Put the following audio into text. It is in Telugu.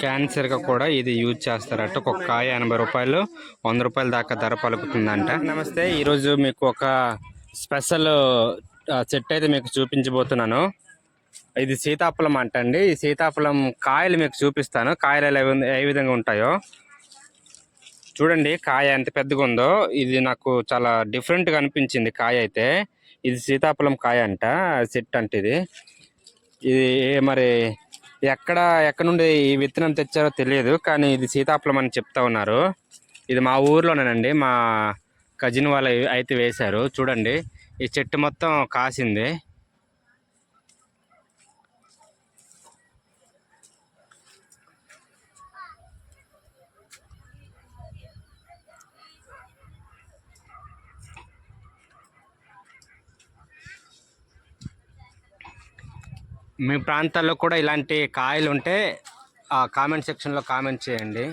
క్యాన్సర్గా కూడా ఇది యూజ్ చేస్తారట. ఒక కాయ ఎనభై రూపాయలు వంద రూపాయల దాకా ధర పలుకుతుందంట. నమస్తే ఈరోజు మీకు ఒక స్పెషల్ చెట్టు అయితే మీకు చూపించబోతున్నాను. ఇది సీతాఫలం అంట అండి ఈ సీతాఫలం కాయలు మీకు చూపిస్తాను. కాయలు ఏ విధంగా ఉంటాయో. చూడండి కాయ ఎంత పెద్దగా ఉందో. ఇది నాకు చాలా డిఫరెంట్గా అనిపించింది కాయ అయితే. ఇది సీతాఫలం కాయ అంట చెట్టు అంటే ఇది. ఇది మరి ఎక్కడ ఎక్కడ నుండి ఈ విత్తనం తెచ్చారో తెలియదు కానీ ఇది సీతాఫలం అని చెప్తా ఉన్నారు. ఇది మా ఊర్లోనేనండి మా కజిన్ వాళ్ళ అయితే వేశారు చూడండి. ఈ చెట్టు మొత్తం కాసింది. మీ ప్రాంతాల్లో కూడా ఇలాంటి కాయలు ఉంటే ఆ కామెంట్ సెక్షన్లో కామెంట్ చేయండి.